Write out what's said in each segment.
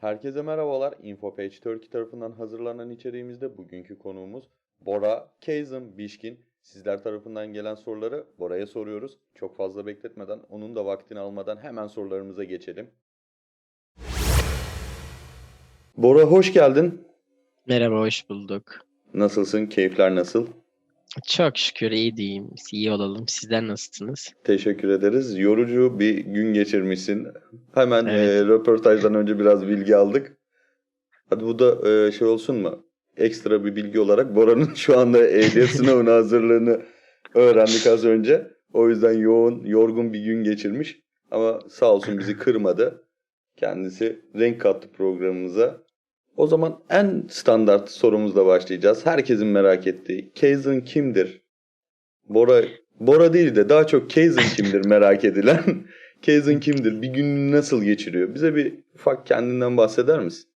Herkese merhabalar. InfoPage Turkey tarafından hazırlanan içeriğimizde bugünkü konuğumuz Bora Kazım Bişkin. Sizler tarafından gelen soruları Bora'ya soruyoruz. Çok fazla bekletmeden, onun da vaktini almadan hemen sorularımıza geçelim. Bora hoş geldin. Merhaba, hoş bulduk. Nasılsın? Keyifler nasıl? Çok şükür iyi diyeyim, iyi olalım. Sizler nasılsınız? Teşekkür ederiz. Yorucu bir gün geçirmişsin. Hemen Evet. e, röportajdan önce biraz bilgi aldık. Hadi bu da e, şey olsun mu? Ekstra bir bilgi olarak Bora'nın şu anda ehliyet sınavına hazırlığını öğrendik az önce. O yüzden yoğun, yorgun bir gün geçirmiş. Ama sağ olsun bizi kırmadı. Kendisi renk kattı programımıza. O zaman en standart sorumuzla başlayacağız. Herkesin merak ettiği. Kazın kimdir? Bora Bora değil de daha çok Kazın kimdir merak edilen. Kazın kimdir? Bir gününü nasıl geçiriyor? Bize bir ufak kendinden bahseder misin?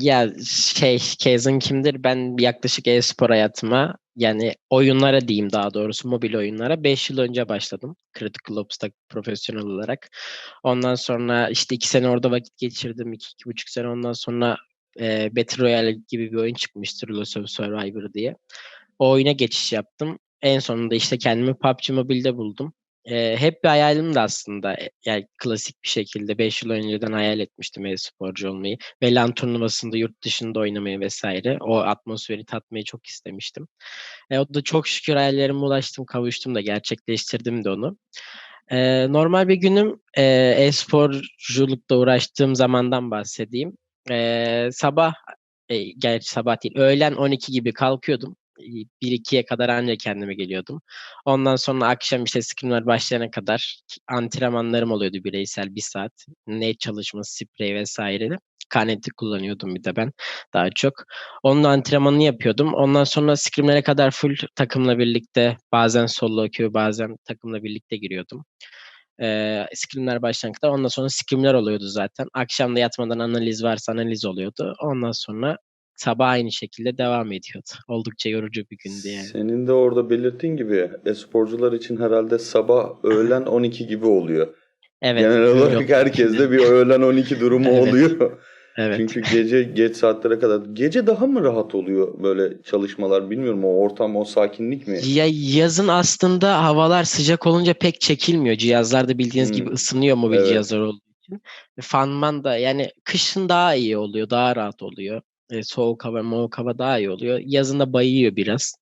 Ya şey, Kazın kimdir? Ben yaklaşık e-spor hayatıma yani oyunlara diyeyim daha doğrusu mobil oyunlara 5 yıl önce başladım. Critical Ops'ta profesyonel olarak. Ondan sonra işte 2 sene orada vakit geçirdim. 2-2,5 sene ondan sonra e, Battle Royale gibi bir oyun çıkmıştır. Lost of Survivor diye. O oyuna geçiş yaptım. En sonunda işte kendimi PUBG Mobile'de buldum. Ee, hep bir hayalimdi aslında. E, Yani klasik bir şekilde 5 yıl önceden hayal etmiştim e-sporcu olmayı. Ve LAN turnuvasında yurt dışında oynamayı vesaire. O atmosferi tatmayı çok istemiştim. E, o da çok şükür hayallerime ulaştım, kavuştum da gerçekleştirdim de onu. E, normal bir günüm e, e-sporculukla uğraştığım zamandan bahsedeyim. E, sabah, e, gerçi sabah değil, öğlen 12 gibi kalkıyordum. 1-2'ye kadar anca kendime geliyordum. Ondan sonra akşam işte scrimler başlayana kadar antrenmanlarım oluyordu bireysel bir saat. Ne çalışması, sprey vesaire. Kaneti kullanıyordum bir de ben daha çok. Onun antrenmanını yapıyordum. Ondan sonra scrimlere kadar full takımla birlikte bazen solo queue bazen takımla birlikte giriyordum. Ee, scrimler başlayana kadar ondan sonra scrimler oluyordu zaten. Akşam da yatmadan analiz varsa analiz oluyordu. Ondan sonra sabah aynı şekilde devam ediyordu. Oldukça yorucu bir gündü yani. Senin de orada belirttiğin gibi e-sporcular için herhalde sabah öğlen 12 gibi oluyor. Evet. Genel olarak oldu. herkeste bir öğlen 12 durumu Evet. oluyor. Evet. Çünkü gece geç saatlere kadar. Gece daha mı rahat oluyor böyle çalışmalar bilmiyorum o ortam o sakinlik mi? Ya yazın aslında havalar sıcak olunca pek çekilmiyor. Cihazlar da bildiğiniz Hmm. gibi ısınıyor mobil Evet. cihazlar olduğu için. Fanman da yani kışın daha iyi oluyor, daha rahat oluyor. E, soğuk hava, moğuk hava daha iyi oluyor. Yazın da bayıyor biraz.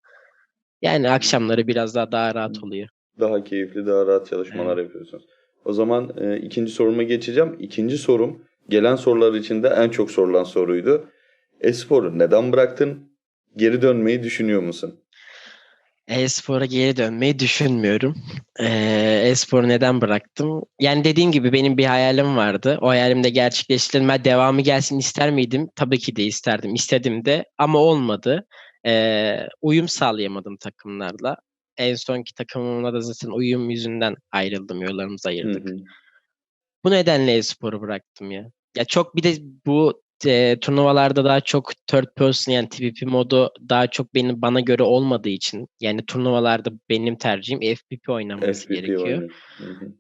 Yani akşamları biraz daha daha rahat oluyor. Daha keyifli, daha rahat çalışmalar yapıyorsunuz. O zaman e, ikinci soruma geçeceğim. İkinci sorum gelen sorular içinde en çok sorulan soruydu. E-sporu neden bıraktın? Geri dönmeyi düşünüyor musun? E-spora geri dönmeyi düşünmüyorum. Ee, E-sporu neden bıraktım? Yani dediğim gibi benim bir hayalim vardı. O hayalim de gerçekleştirildi. Ben devamı gelsin ister miydim? Tabii ki de isterdim. İstedim de ama olmadı. Ee, uyum sağlayamadım takımlarla. En sonki takımımla da zaten uyum yüzünden ayrıldım. Yollarımızı Hı ayırdık. hı. Bu nedenle e-sporu bıraktım ya. Ya çok bir de bu e, turnuvalarda daha çok third person yani TPP modu daha çok benim bana göre olmadığı için yani turnuvalarda benim tercihim FPP oynanması FPP gerekiyor. oynuyor.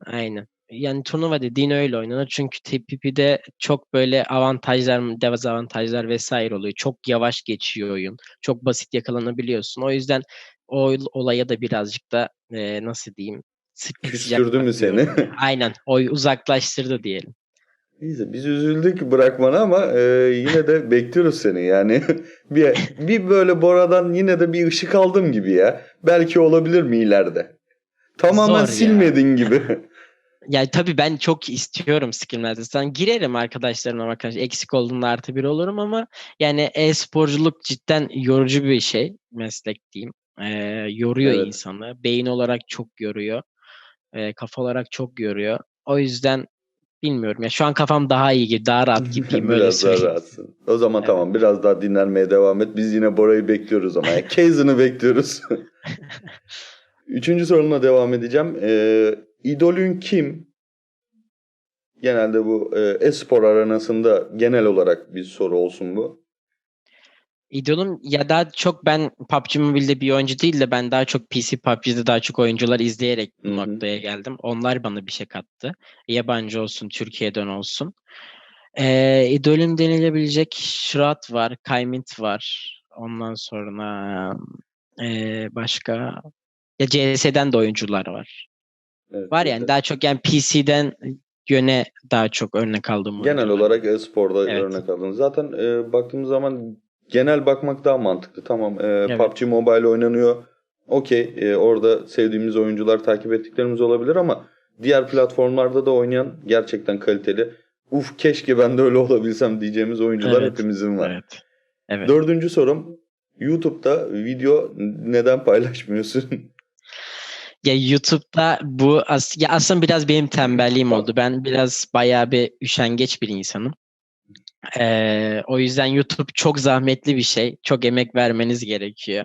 Aynen. Yani turnuva dediğin öyle oynanır. Çünkü TPP'de çok böyle avantajlar, dezavantajlar vesaire oluyor. Çok yavaş geçiyor oyun. Çok basit yakalanabiliyorsun. O yüzden o olaya da birazcık da e, nasıl diyeyim Küstürdü mü seni? Aynen. O uzaklaştırdı diyelim. Neyse biz üzüldük bırakmana ama e, yine de bekliyoruz seni yani. bir, bir böyle Bora'dan yine de bir ışık aldım gibi ya. Belki olabilir mi ileride? Tamamen Zor ya. silmedin gibi. Yani tabii ben çok istiyorum Skillmaz'da. Sen girerim arkadaşlarımla arkadaş eksik olduğunda artı bir olurum ama yani e-sporculuk cidden yorucu bir şey meslek diyeyim. Ee, yoruyor Evet. insanı. Beyin olarak çok yoruyor. Ee, kafa olarak çok yoruyor. O yüzden bilmiyorum ya şu an kafam daha iyi gibi, daha rahat gibiyim öyle biraz daha söyleyeyim. rahatsın. O zaman Evet. tamam biraz daha dinlenmeye devam et. Biz yine Bora'yı bekliyoruz ama. Yani Kazın'ı bekliyoruz. Üçüncü sorumla devam edeceğim. Ee, idolün kim? Genelde bu e, e-spor arenasında genel olarak bir soru olsun bu. İdolum ya daha çok ben PUBG Mobile'de bir oyuncu değil de ben daha çok PC PUBG'de daha çok oyuncular izleyerek bu noktaya geldim. Onlar bana bir şey kattı. Yabancı olsun, Türkiye'den olsun. Ee, idolüm denilebilecek Shroud var, Kaymint var. Ondan sonra ee, başka ya CS'den de oyuncular var. Evet, Var yani güzel. daha çok yani PC'den yöne daha çok örnek aldığım Genel oyuncular. olarak e-sporda Evet. örnek aldın. Zaten e, baktığımız zaman genel bakmak daha mantıklı. Tamam e, Evet. PUBG Mobile oynanıyor. Okey e, orada sevdiğimiz oyuncular takip ettiklerimiz olabilir ama diğer platformlarda da oynayan gerçekten kaliteli. Uf keşke ben de öyle olabilsem diyeceğimiz oyuncular Evet. hepimizin var. Evet. Evet. Dördüncü sorum YouTube'da video neden paylaşmıyorsun? Ya YouTube'da bu as ya aslında biraz benim tembelliğim oldu. Ben biraz bayağı bir üşengeç bir insanım. Ee, o yüzden YouTube çok zahmetli bir şey. Çok emek vermeniz gerekiyor.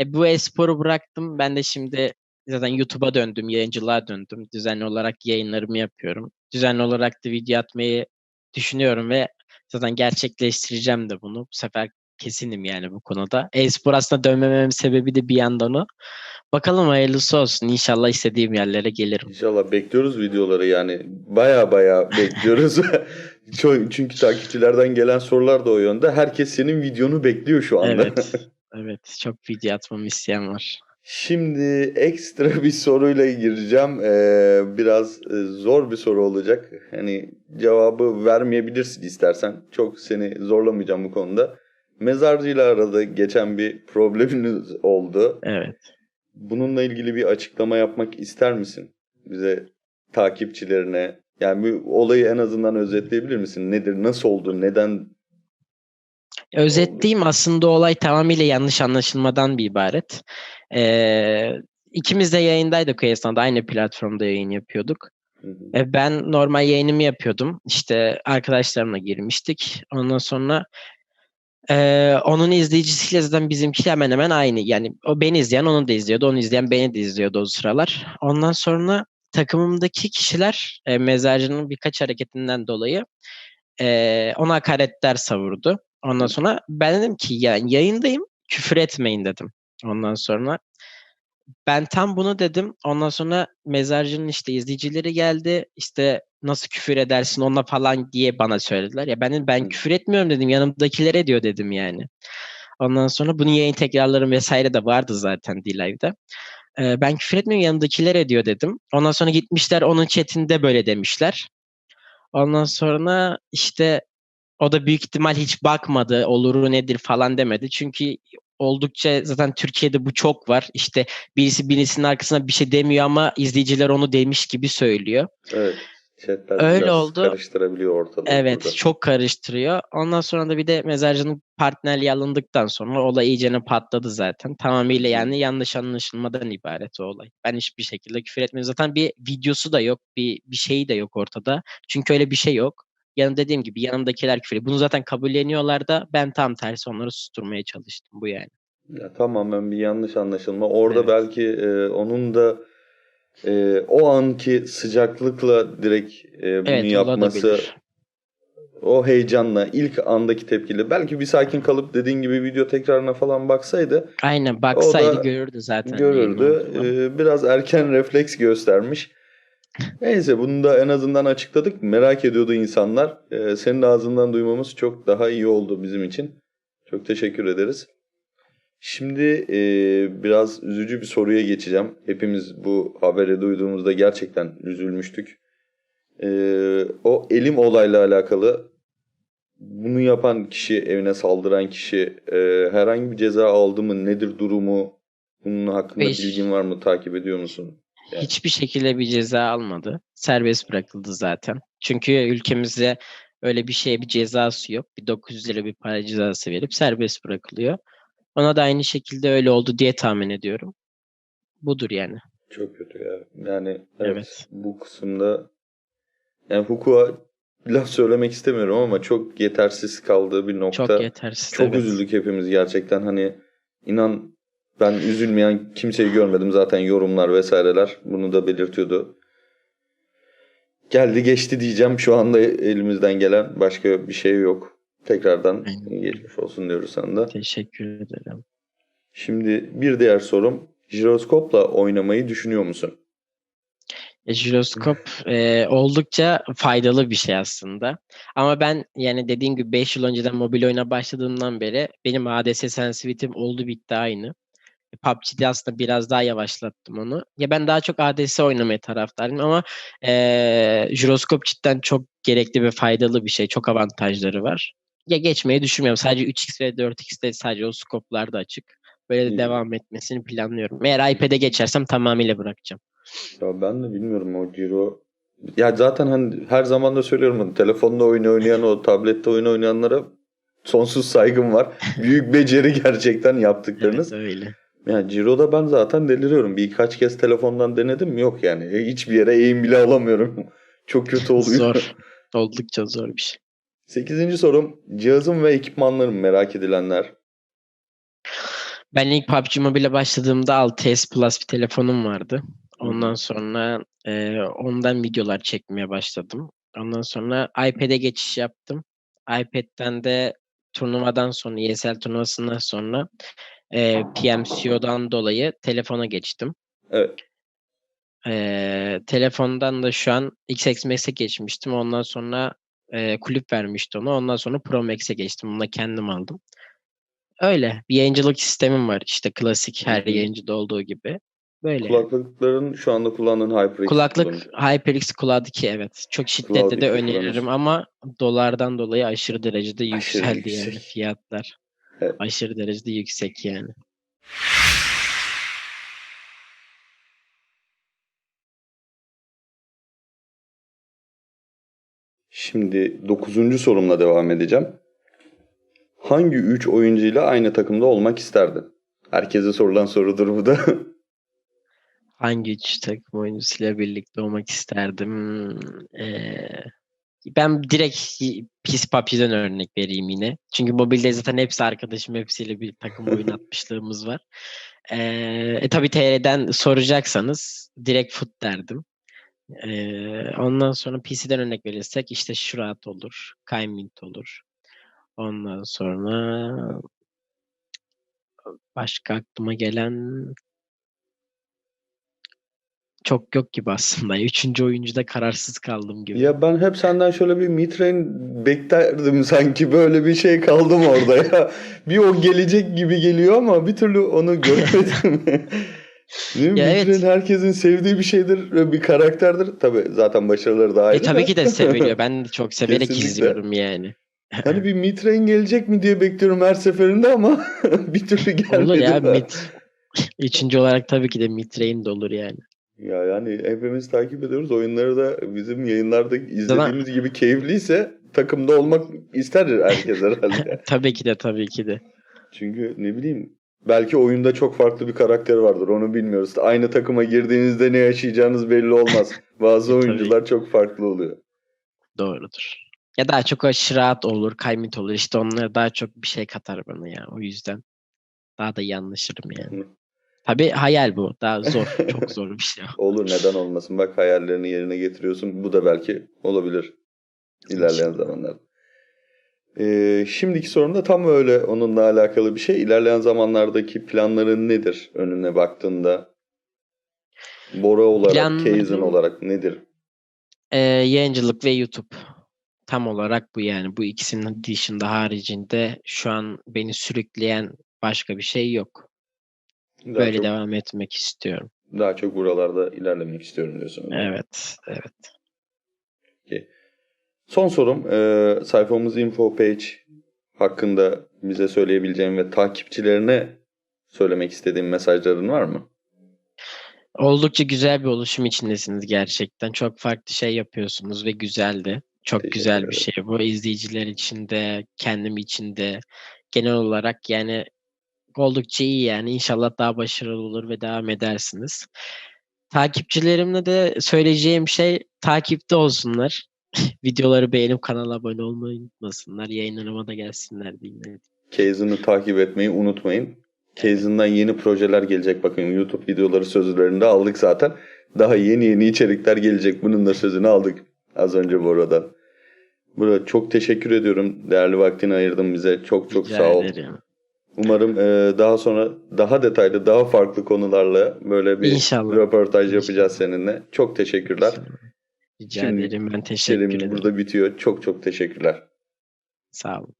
E, bu e-sporu bıraktım. Ben de şimdi zaten YouTube'a döndüm, yayıncılığa döndüm. Düzenli olarak yayınlarımı yapıyorum. Düzenli olarak da video atmayı düşünüyorum ve zaten gerçekleştireceğim de bunu. Bu sefer kesinim yani bu konuda. E-spor aslında dönmememin sebebi de bir yandan o. Bakalım hayırlısı olsun. İnşallah istediğim yerlere gelirim. İnşallah bekliyoruz videoları yani. Baya baya bekliyoruz. Çünkü takipçilerden gelen sorular da o yönde. Herkes senin videonu bekliyor şu anda. Evet. Evet. Çok video atmamı isteyen var. Şimdi ekstra bir soruyla gireceğim. Ee, biraz e, zor bir soru olacak. Hani cevabı vermeyebilirsin istersen. Çok seni zorlamayacağım bu konuda. Mezarcıyla arada geçen bir probleminiz oldu. Evet. Bununla ilgili bir açıklama yapmak ister misin? Bize takipçilerine. Yani bu olayı en azından özetleyebilir misin? Nedir? Nasıl oldu? Neden? Özetleyeyim aslında olay tamamıyla yanlış anlaşılmadan bir ibaret. Ee, ikimiz de yayındaydık o esnada. Aynı platformda yayın yapıyorduk. Hı hı. E, ben normal yayınımı yapıyordum. İşte arkadaşlarımla girmiştik. Ondan sonra e, onun izleyicisiyle zaten bizimki hemen hemen aynı. Yani o beni izleyen onu da izliyordu. Onu izleyen beni de izliyordu o sıralar. Ondan sonra takımımdaki kişiler e, mezarcının birkaç hareketinden dolayı e, ona hakaretler savurdu. Ondan sonra ben dedim ki yani yayındayım küfür etmeyin dedim. Ondan sonra ben tam bunu dedim. Ondan sonra mezarcının işte izleyicileri geldi. İşte nasıl küfür edersin ona falan diye bana söylediler. Ya ben ben küfür etmiyorum dedim. Yanımdakilere diyor dedim yani. Ondan sonra bunun yayın tekrarları vesaire de vardı zaten D-Live'da. Ee, ben küfür etmiyorum yanımdakilere diyor dedim. Ondan sonra gitmişler onun chatinde böyle demişler. Ondan sonra işte o da büyük ihtimal hiç bakmadı oluru nedir falan demedi. Çünkü oldukça zaten Türkiye'de bu çok var. İşte birisi birisinin arkasına bir şey demiyor ama izleyiciler onu demiş gibi söylüyor. Evet. Chatler Öyle oldu. karıştırabiliyor ortalığı. Evet burada. çok karıştırıyor. Ondan sonra da bir de mezarcının partnerliği alındıktan sonra olay iyicene patladı zaten. Tamamıyla yani yanlış anlaşılmadan ibaret o olay. Ben hiçbir şekilde küfür etmiyorum. Zaten bir videosu da yok. Bir, bir şeyi de yok ortada. Çünkü öyle bir şey yok. Yanım dediğim gibi yanımdakiler küfür. Bunu zaten kabulleniyorlar da ben tam tersi onları susturmaya çalıştım. Bu yani. Ya, tamamen bir yanlış anlaşılma. Orada Evet. belki e, onun da e, o anki sıcaklıkla direkt e, bunu Evet yapması, o heyecanla, ilk andaki tepkiyle belki bir sakin kalıp dediğin gibi video tekrarına falan baksaydı Aynen baksaydı görürdü zaten. görürdü. olduğunu. E, biraz erken refleks göstermiş. Neyse bunu da en azından açıkladık. Merak ediyordu insanlar. E, senin ağzından duymamız çok daha iyi oldu bizim için. Çok teşekkür ederiz. Şimdi e, biraz üzücü bir soruya geçeceğim. Hepimiz bu haberi duyduğumuzda gerçekten üzülmüştük. E, o elim olayla alakalı bunu yapan kişi, evine saldıran kişi e, herhangi bir ceza aldı mı? Nedir durumu? Bunun hakkında Beş. bilgin var mı? Takip ediyor musun? Yani. Hiçbir şekilde bir ceza almadı. Serbest bırakıldı zaten. Çünkü ülkemizde öyle bir şeye bir cezası yok. Bir 900 lira bir para cezası verip serbest bırakılıyor. Ona da aynı şekilde öyle oldu diye tahmin ediyorum. Budur yani. Çok kötü ya. Yani evet, Evet. bu kısımda yani hukuka laf söylemek istemiyorum ama çok yetersiz kaldığı bir nokta. Çok yetersiz. Çok evet. üzüldük hepimiz gerçekten hani inan ben üzülmeyen kimseyi görmedim zaten yorumlar vesaireler bunu da belirtiyordu. Geldi geçti diyeceğim şu anda elimizden gelen başka bir şey yok. Tekrardan geçmiş olsun diyoruz sana da. Teşekkür ederim. Şimdi bir diğer sorum jiroskopla oynamayı düşünüyor musun? E, jiroskop e, oldukça faydalı bir şey aslında. Ama ben yani dediğim gibi 5 yıl önceden mobil oyuna başladığımdan beri benim ADS sensitivity'm oldu bitti aynı. E, PUBG'de aslında biraz daha yavaşlattım onu. Ya ben daha çok ADS oynamaya taraftarım ama e, jiroskop cidden çok gerekli ve faydalı bir şey. Çok avantajları var. Ya geçmeyi düşünmüyorum. Sadece 3x ve 4x'te sadece o skoplarda açık. Böyle de devam etmesini planlıyorum. Eğer iPad'e geçersem tamamıyla bırakacağım. Ya ben de bilmiyorum o Giro. Ya zaten hani her zaman da söylüyorum hani telefonda oyun oynayan o tablette oyun oynayanlara sonsuz saygım var. Büyük beceri gerçekten yaptıklarınız. Evet öyle. Yani Ciro'da ben zaten deliriyorum. Birkaç kez telefondan denedim yok yani. E, Hiçbir yere eğim bile alamıyorum. Çok kötü oluyor. Zor. Oldukça zor bir şey. Sekizinci sorum. Cihazım ve ekipmanlarım merak edilenler. Ben ilk PUBG Mobile'e başladığımda 6s Plus bir telefonum vardı. Ondan sonra e, ondan videolar çekmeye başladım. Ondan sonra iPad'e geçiş yaptım. iPad'den de turnuvadan sonra, ESL turnuvasından sonra e, PMCO'dan dolayı telefona geçtim. Evet. E, telefondan da şu an XX Max'e geçmiştim. Ondan sonra e, kulüp vermişti onu. Ondan sonra Pro Max'e geçtim. Bunu da kendim aldım. Öyle. Bir yayıncılık sistemim var. İşte klasik her yayıncıda olduğu gibi. Böyle. Kulaklıkların şu anda kullandığın HyperX Kulaklık. HyperX Cloud 2 evet. Çok şiddetle Cloud de 2 öneririm ama dolardan dolayı aşırı derecede Aşırı yükseldi yani yüksek. fiyatlar. Evet. Aşırı derecede yüksek yani. Şimdi dokuzuncu sorumla devam edeceğim. Hangi 3 oyuncuyla aynı takımda olmak isterdin? Herkese sorulan sorudur bu da. Hangi üç takım oyuncusuyla birlikte olmak isterdim? Ee, ben direkt pis PUBG'den örnek vereyim yine. Çünkü mobilde zaten hepsi arkadaşım. Hepsiyle bir takım oyun atmışlığımız var. Ee, e, tabii TR'den soracaksanız direkt foot derdim. Ee, ondan sonra PC'den örnek verirsek işte Shroud olur. Kaimint olur. Ondan sonra başka aklıma gelen çok yok gibi aslında. Üçüncü oyuncuda kararsız kaldım gibi. ya ben hep senden şöyle bir midrange beklerdim sanki böyle bir şey kaldım orada ya. Bir o gelecek gibi geliyor ama bir türlü onu görmedim. Değil mi? Ya evet. Midrange herkesin sevdiği bir şeydir, ve bir karakterdir. Tabii zaten başarıları da ayrı E tabii da. ki de seviliyor. Ben de çok severek Kesinlikle. izliyorum yani. Hani bir midrange gelecek mi diye bekliyorum her seferinde ama bir türlü gelmedi. Olur ya de. mid. Üçüncü olarak tabii ki de lane de olur yani. Ya yani hepimiz takip ediyoruz. Oyunları da bizim yayınlarda izlediğimiz gibi keyifliyse takımda olmak ister herkes herhalde. Tabii ki de tabii ki de. Çünkü ne bileyim belki oyunda çok farklı bir karakteri vardır onu bilmiyoruz. Aynı takıma girdiğinizde ne yaşayacağınız belli olmaz. Bazı oyuncular çok farklı oluyor. Doğrudur. Ya daha çok Shroud olur, Kaimit olur. İşte onlar daha çok bir şey katar bana ya. O yüzden daha da iyi anlaşırım yani. Hı. Tabii hayal bu. Daha zor. Çok zor bir şey. Olur neden olmasın. Bak hayallerini yerine getiriyorsun. Bu da belki olabilir ilerleyen zamanlarda. Ee, şimdiki sorum da tam öyle onunla alakalı bir şey. İlerleyen zamanlardaki planların nedir önüne baktığında? Bora olarak, Planlarım- olarak nedir? Ee, yayıncılık ve YouTube. Tam olarak bu yani. Bu ikisinin dışında haricinde şu an beni sürükleyen başka bir şey yok. Daha Böyle çok, devam etmek istiyorum. daha çok buralarda ilerlemek istiyorum diyorsun. Evet, evet. Son sorum e, sayfamız info page hakkında bize söyleyebileceğin ve takipçilerine söylemek istediğin mesajların var mı? Oldukça güzel bir oluşum içindesiniz gerçekten. Çok farklı şey yapıyorsunuz ve güzeldi. Çok Teşekkür güzel bir şey bu. İzleyiciler için de, kendim için de genel olarak yani oldukça iyi yani. İnşallah daha başarılı olur ve devam edersiniz. Takipçilerimle de söyleyeceğim şey takipte olsunlar. Videoları beğenip kanala abone olmayı unutmasınlar. Yayınlarıma da gelsinler diyeyim. Kaizen'ı takip etmeyi unutmayın. Kaizen'dan yeni projeler gelecek. Bakın YouTube videoları sözlerinde aldık zaten. Daha yeni yeni içerikler gelecek. Bunun da sözünü aldık az önce Bora'dan. Bora çok teşekkür ediyorum. Değerli vaktini ayırdın bize. Çok çok Rica sağ ol. ederim. Umarım e, daha sonra daha detaylı, daha farklı konularla böyle bir İnşallah. röportaj yapacağız seninle. Çok teşekkürler. Rica Şimdi ederim. Ben teşekkür ederim. burada bitiyor. Çok çok teşekkürler. Sağ olun.